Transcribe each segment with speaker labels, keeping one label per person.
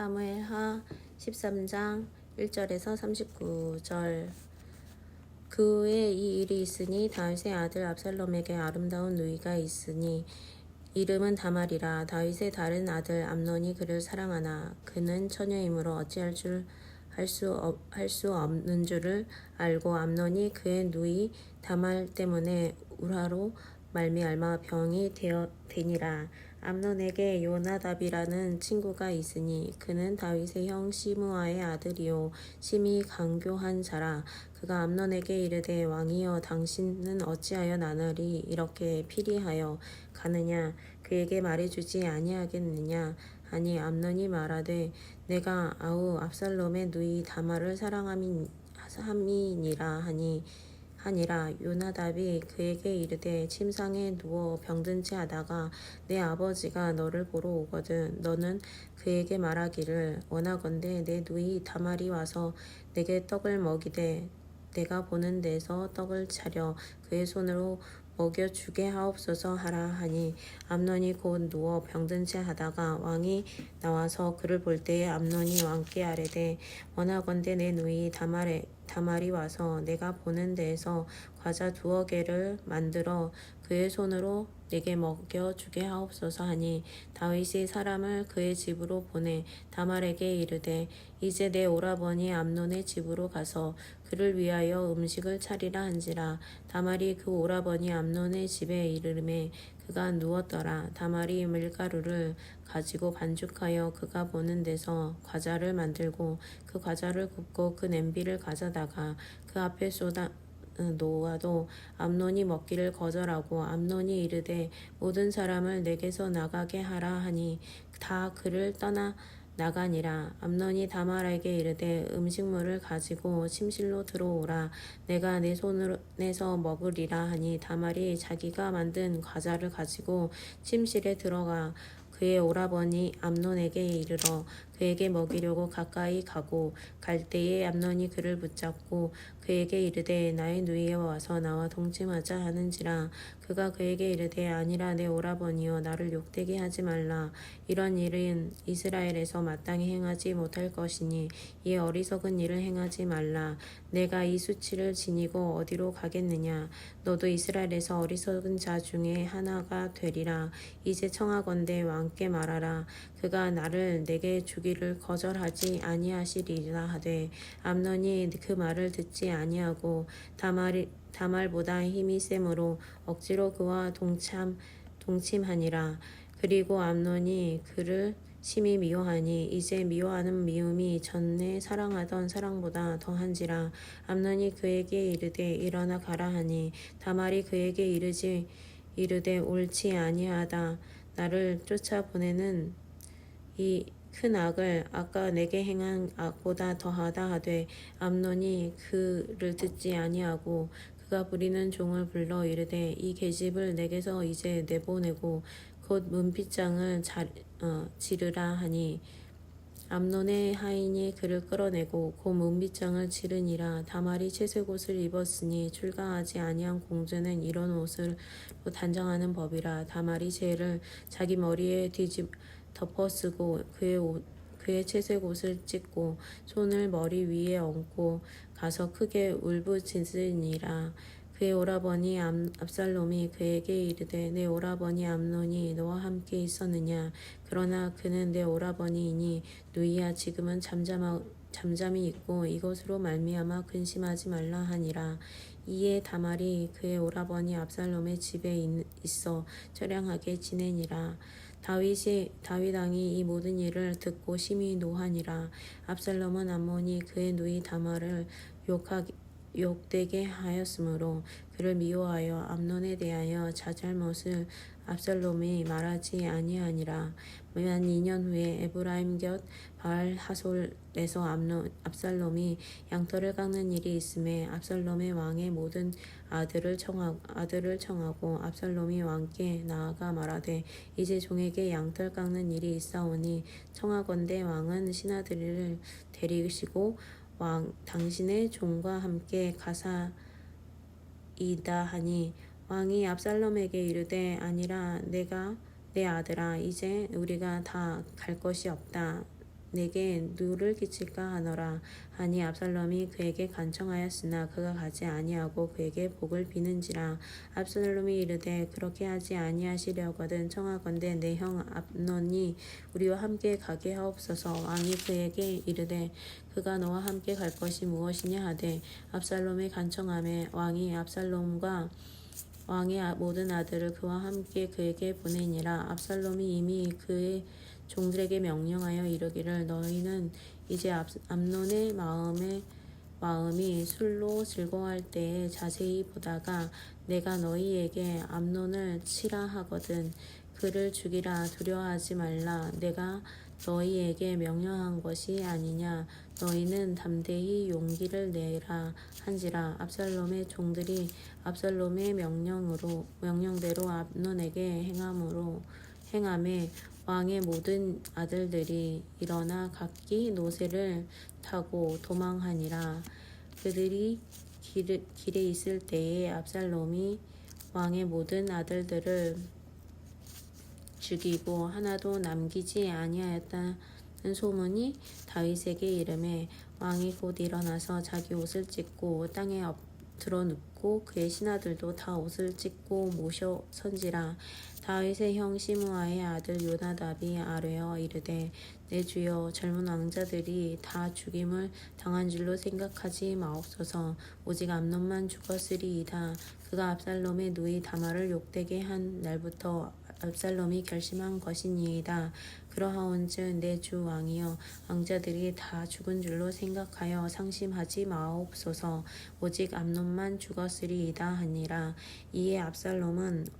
Speaker 1: 사무엘하 13장 1절에서 39절. 그 후에 이 일이 있으니 다윗의 아들 압살롬에게 아름다운 누이가 있으니 이름은 다말이라. 다윗의 다른 아들 암논이 그를 사랑하나 그는 처녀이므로 어찌할 줄 할수 할수 없는 줄을 알고 암논이 그의 누이 다말 때문에 우라로 말미암아 병이 되어 되니라 암논에게 요나답이라는 친구가 있으니 그는 다윗의 형 시므아의 아들이요. 심히 강교한 자라. 그가 암논에게 이르되 왕이여 당신은 어찌하여 나날이 이렇게 피리하여 가느냐? 그에게 말해주지 아니하겠느냐? 하니 암논이 말하되 내가 아우 압살롬의 누이 다말을 사랑함이니라 하니 하니라. 요나답이 그에게 이르되 침상에 누워 병든 채 하다가 내 아버지가 너를 보러 오거든 너는 그에게 말하기를 원하건대 내 누이 다말이 와서 내게 떡을 먹이되 내가 보는 데서 떡을 차려 그의 손으로 먹여 주게 하옵소서 하라 하니 암논이 곧 누워 병든 채 하다가 왕이 나와서 그를 볼 때에 암논이 왕께 아뢰되 원하건대 내 누이 다말에 다말이 와서 내가 보는 데에서 과자 두어 개를 만들어 그의 손으로 내게 먹여 주게 하옵소서 하니 다윗이 사람을 그의 집으로 보내 다말에게 이르되 이제 내 오라버니 암논의 집으로 가서 그를 위하여 음식을 차리라 한지라. 다말이 그 오라버니 암논의 집에 이르름에 그가 누웠더라. 다말이 밀가루를 가지고 반죽하여 그가 보는 데서 과자를 만들고 그 과자를 굽고 그 냄비를 가져다가 그 앞에 쏟아 놓아도 암논이 먹기를 거절하고 암논이 이르되 모든 사람을 내게서 나가게 하라 하니 다 그를 떠나 나가니라 암논이 다말에게 이르되 음식물을 가지고 침실로 들어오라. 내가 내 손으로 내서 먹으리라 하니 다말이 자기가 만든 과자를 가지고 침실에 들어가 그의 오라버니 암논에게 이르러 그에게 먹이려고 가까이 가고 갈 때에 암논이 그를 붙잡고 그에게 이르되 나의 누이에 와서 나와 동침하자 하는지라. 그가 그에게 이르되 아니라 내 오라버니여 나를 욕되게 하지 말라. 이런 일은 이스라엘에서 마땅히 행하지 못할 것이니 이 어리석은 일을 행하지 말라. 내가 이 수치를 지니고 어디로 가겠느냐? 너도 이스라엘에서 어리석은 자 중에 하나가 되리라. 이제 청하건대 왕께 말하라. 그가 나를 내게 주기 를 거절하지 아니하시리라 하되 암논이 그 말을 듣지 아니하고 다말이 다말보다 힘이 세므로 억지로 그와 동참 동침하니라. 그리고 암논이 그를 심히 미워하니 이제 미워하는 미움이 전에 사랑하던 사랑보다 더한지라. 암논이 그에게 이르되 일어나 가라 하니 다말이 그에게 이르지 이르되 옳지 아니하다. 나를 쫓아보내는 이 큰 악을 아까 내게 행한 악보다 더하다 하되 암논이 그를 듣지 아니하고 그가 부리는 종을 불러 이르되 이 계집을 내게서 이제 내보내고 곧 문빗장을 자, 어, 지르라 하니 암논의 하인이 그를 끌어내고 곧 문빗장을 지르니라 다말이 채색 옷을 입었으니 출가하지 아니한 공주는 이런 옷을 단정하는 법이라 다말이 죄를 자기 머리에 뒤집 덮어쓰고 그의 옷 그의 채색 옷을 찢고 손을 머리 위에 얹고 가서 크게 울부짖으니라. 그의 오라버니 압살롬이 그에게 이르되 내 오라버니 암논이 너와 함께 있었느냐? 그러나 그는 내 오라버니이니 누이야 지금은 잠잠하, 잠잠히 있고 이것으로 말미암아 근심하지 말라 하니라. 이에 다말이 그의 오라버니 압살롬의 집에 있어 처량하게 지내니라 다윗이 다윗 왕이 이 모든 일을 듣고 심히 노하니라. 압살롬은 암몬이 그의 누이 다말을 욕하기 욕되게 하였으므로 그를 미워하여 암논에 대하여 자잘못을 압살롬이 말하지 아니하니라. 만 2년 후에 에브라임 곁 바알 하솔에서 암론, 압살롬이 양털을 깎는 일이 있음에 압살롬의 왕의 모든 아들을 청하, 아들을 청하고 압살롬이 왕께 나아가 말하되 이제 종에게 양털 깎는 일이 있사오니 청하건대 왕은 신하들을 데리시고 왕 당신의 종과 함께 가사이다 하니 왕이 압살롬에게 이르되 아니라 내가 내 아들아 이제 우리가 다 갈 것이 없다 내게 누를 끼칠까 하노라. 하니 압살롬이 그에게 간청하였으나 그가 가지 아니하고 그에게 복을 비는지라. 압살롬이 이르되 그렇게 하지 아니하시려거든 청하건대 내 형 압논이 우리와 함께 가게 하옵소서. 왕이 그에게 이르되 그가 너와 함께 갈 것이 무엇이냐 하되 압살롬이 간청함에 왕이 압살롬과 왕의 아- 모든 아들을 그와 함께 그에게 보내니라. 압살롬이 이미 그의 종들에게 명령하여 이르기를 너희는 이제 압- 암논의 마음에 마음이 술로 즐거워할 때에 자세히 보다가 내가 너희에게 암논을 치라 하거든. 그를 죽이라 두려워하지 말라. 내가 너희에게 명령한 것이 아니냐. 너희는 담대히 용기를 내라 한지라. 압살롬의 종들이 압살롬의 명령으로 명령대로 암논에게 행함으로 행함에 왕의 모든 아들들이 일어나 각기 노새를 타고 도망하니라. 그들이 길, 길에 있을 때에 압살롬이 왕의 모든 아들들을 죽이고 하나도 남기지 아니하였다는 소문이 다윗에게 이름에 왕이 곧 일어나서 자기 옷을 찢고 땅에 엎드러 눕고 그의 신하들도 다 옷을 찢고 모셔 선지라 다윗의 형 시므아의 아들 요나답이 아뢰어 이르되 내 주여 젊은 왕자들이 다 죽임을 당한 줄로 생각하지 마옵소서. 오직 암논만 죽었으리이다. 그가 압살롬의 누이 다말을 욕되게 한 날부터 압살롬이 결심한 것이니이다. 그러하온즉 내 주 왕이여 왕자들이 다 죽은 줄로 생각하여 상심하지 마옵소서. 오직 암논만 죽었으리이다 하니라. 이에 압살롬은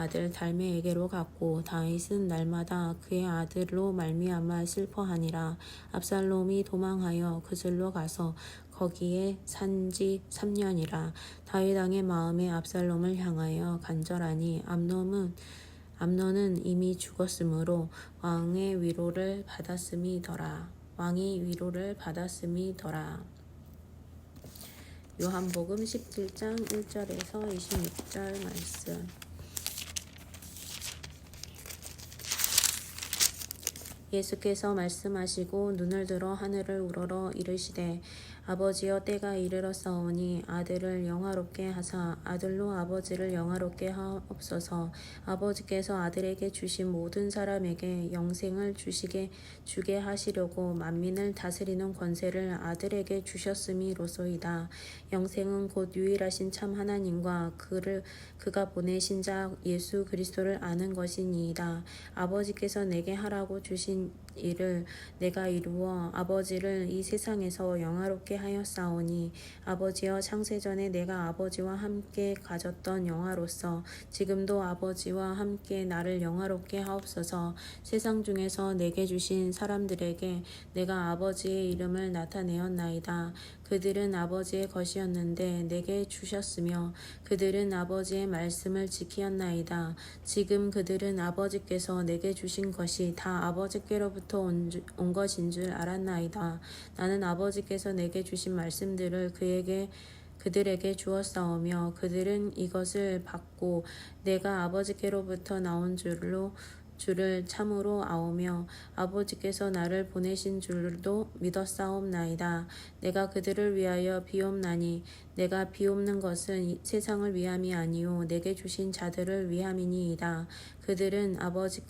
Speaker 1: 아들 달메에게로 갔고 다윗은 날마다 그의 아들로 말미암아 슬퍼하니라. 압살롬이 도망하여 그슬로 가서 거기에 산지 3년이라. 다윗 왕의 마음에 압살롬을 향하여 간절하니 암놈은 암논은 이미 죽었으므로 왕의 위로를 받았음이더라. 왕이 위로를 받았음이더라. 요한복음 17장 1절에서 26절 말씀 예수께서 말씀하시고 눈을 들어 하늘을 우러러 이르시되 아버지여 때가 이르렀사오니 아들을 영화롭게 하사 아들로 아버지를 영화롭게 하옵소서 아버지께서 아들에게 주신 모든 사람에게 영생을 주시게 주게 하시려고 만민을 다스리는 권세를 아들에게 주셨음이로소이다. 영생은 곧 유일하신 참 하나님과 그를 그가 보내신 자 예수 그리스도를 아는 것이니이다. 아버지께서 내게 하라고 주신 일을 내가 이루어 아버지를 이 세상에서 영화롭게 하였사오니 아버지여 창세전에 내가 아버지와 함께 가졌던 영화로서 지금도 아버지와 함께 나를 영화롭게 하옵소서. 세상 중에서 내게 주신 사람들에게 내가 아버지의 이름을 나타내었나이다 그들은 아버지의 것이었는데 내게 주셨으며 그들은 아버지의 말씀을 지키었나이다. 지금 그들은 아버지께서 내게 주신 것이 다 아버지께로부터 온, 주- 온 것인 줄 알았나이다. 나는 아버지께서 내게 주신 말씀들을 그에게 그들에게 주었사오며 그들은 이것을 받고 내가 아버지께로부터 나온 줄로 줄을 참으로 아오며 아버지께서 나를 보내신 줄도 믿었사옵나이다. 내가 그들을 위하여 비옵나니 내가 비옵는 것은 이 세상을 위함이 아니요 내게 주신 자들을 위함이니이다. 그들은 아버지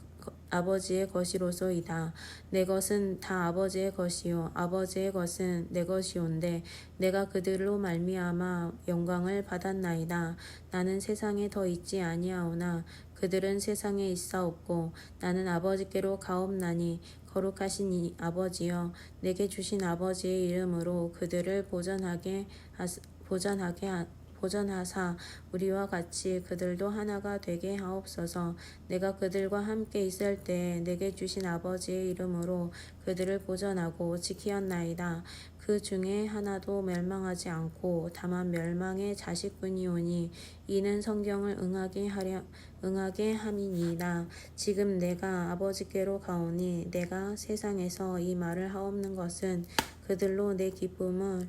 Speaker 1: 아버지의 것이로소이다. 내 것은 다 아버지의 것이요 아버지의 것은 내 것이온데 내가 그들로 말미암아 영광을 받았나이다. 나는 세상에 더 있지 아니하오나 그들은 세상에 있사옵고 나는 아버지께로 가옵나니 거룩하신 이 아버지여 내게 주신 아버지의 이름으로 그들을 보전하게 하, 보전하게 하, 보전하사 우리와 같이 그들도 하나가 되게 하옵소서. 내가 그들과 함께 있을 때 내게 주신 아버지의 이름으로 그들을 보전하고 지키었나이다. 그 중에 하나도 멸망하지 않고 다만 멸망의 자식뿐이오니 이는 성경을 응하게 하려 응하게 함이니이다. 지금 내가 아버지께로 가오니 내가 세상에서 이 말을 하옵는 것은 그들로 내 기쁨을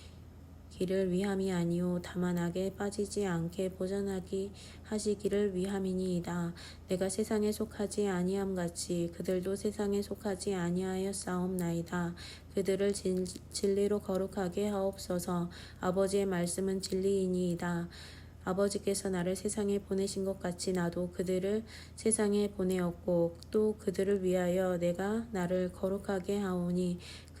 Speaker 1: 기를 위함이 아니요 다만 악에 빠지지 않게 보전하기 하시기를 위함이니이다. 내가 세상에 속하지 아니함 같이 그들도 세상에 속하지 아니하였사옵나이다. 그들을 진, 진리로 거룩하게 하옵소서. 아버지의 말씀은 진리이니이다. 아버지께서 나를 세상에 보내신 것 같이 나도 그들을 세상에 보내었고 또 그들을 위하여 내가 나를 거룩하게 하오니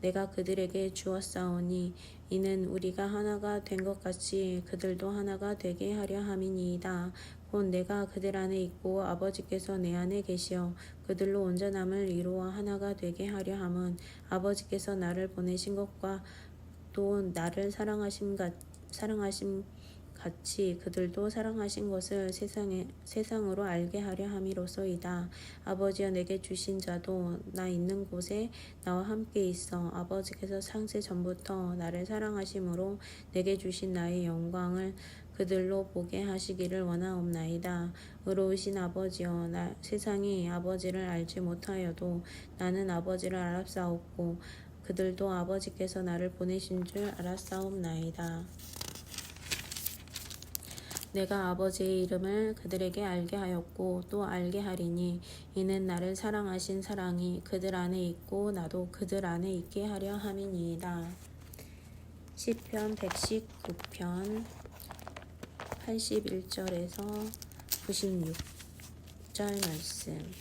Speaker 1: 내가 그들에게 주었사오니 이는 우리가 하나가 된 것 같이 그들도 하나가 되게 하려 함이니이다. 곧 내가 그들 안에 있고 아버지께서 내 안에 계시어 그들로 온전함을 이루어 하나가 되게 하려 함은 아버지께서 나를 보내신 것과 또 나를 사랑하심 같 사랑하심 같이 그들도 사랑하신 것을 세상에 세상으로 알게 하려 함이로소이다. 아버지여 내게 주신 자도 나 있는 곳에 나와 함께 있어 아버지께서 상세 전부터 나를 사랑하심으로 내게 주신 나의 영광을 그들로 보게 하시기를 원하옵나이다. 의로우신 아버지여 나 세상이 아버지를 알지 못하여도 나는 아버지를 알았사옵고 그들도 아버지께서 나를 보내신 줄 알았사옵나이다. 내가 아버지의 이름을 그들에게 알게 하였고 또 알게 하리니 이는 나를 사랑하신 사랑이 그들 안에 있고 나도 그들 안에 있게 하려 함이니이다. 시편 119편 81절에서 96절 말씀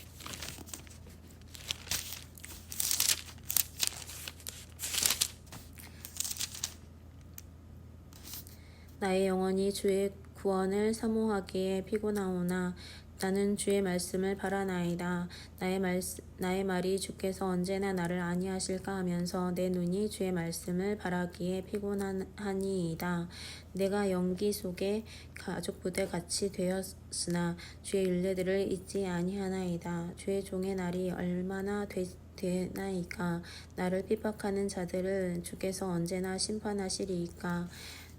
Speaker 1: 나의 영혼이 주의 구원을 사모하기에 피곤하오나 나는 주의 말씀을 바라나이다. 나의 말 나의 말이 주께서 언제나 나를 아니하실까 하면서 내 눈이 주의 말씀을 바라기에 피곤하니이다. 내가 연기 속에 가족 부대 같이 되었으나 주의 윤례들을 잊지 아니하나이다. 주의 종의 날이 얼마나 되, 되나이까 나를 핍박하는 자들을 주께서 언제나 심판하시리이까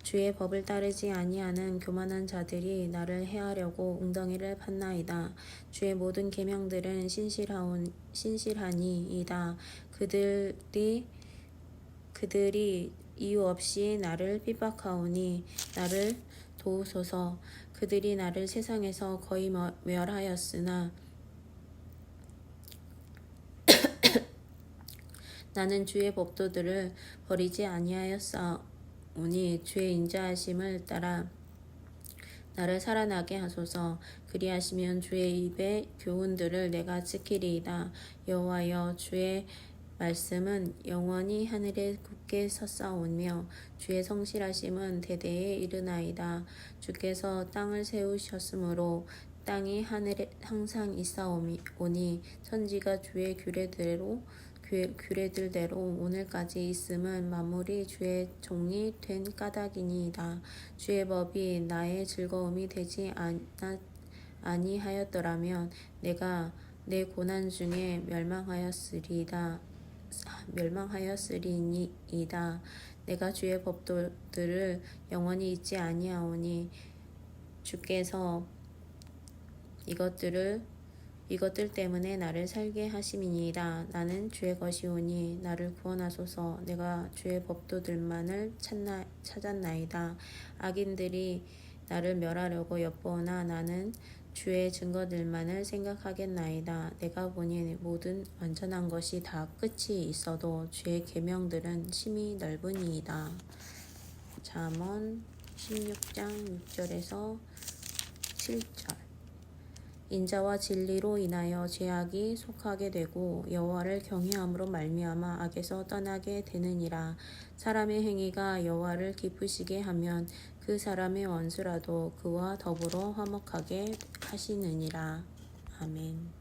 Speaker 1: 주의 법을 따르지 아니하는 교만한 자들이 나를 해하려고 웅덩이를 팠나이다. 주의 모든 계명들은 신실하온 신실하니이다. 그들이 그들이 이유 없이 나를 핍박하오니 나를 도우소서. 그들이 나를 세상에서 거의 멸하였으나 나는 주의 법도들을 버리지 아니하였사. 오니 주의 인자하심을 따라 나를 살아나게 하소서. 그리하시면 주의 입의 교훈들을 내가 지키리이다. 여호와여 주의 말씀은 영원히 하늘에 굳게 섰사오며 주의 성실하심은 대대에 이르나이다. 주께서 땅을 세우셨으므로 땅이 하늘에 항상 있사오니 천지가 주의 규례대로 규례들대로 오늘까지 있음은 만물이 주의 종이 된 까닭이니이다. 주의 법이 나의 즐거움이 되지 아니하였더라면 내가 내 고난 중에 멸망하였으리다. 멸망하였으리이다. 내가 주의 법도들을 영원히 잊지 아니하오니 주께서 이것들을 이것들 때문에 나를 살게 하심이니이다. 나는 주의 것이오니 나를 구원하소서. 내가 주의 법도들만을 찾나, 찾았나이다. 악인들이 나를 멸하려고 엿보나 나는 주의 증거들만을 생각하겠나이다. 내가 보니 모든 완전한 것이 다 끝이 있어도 주의 계명들은 심히 넓으니이다. 잠언 16장 6절에서 7절 인자와 진리로 인하여 죄악이 속하게 되고 여호와를 경외함으로 말미암아 악에서 떠나게 되느니라 사람의 행위가 여호와를 기쁘시게 하면 그 사람의 원수라도 그와 더불어 화목하게 하시느니라 아멘.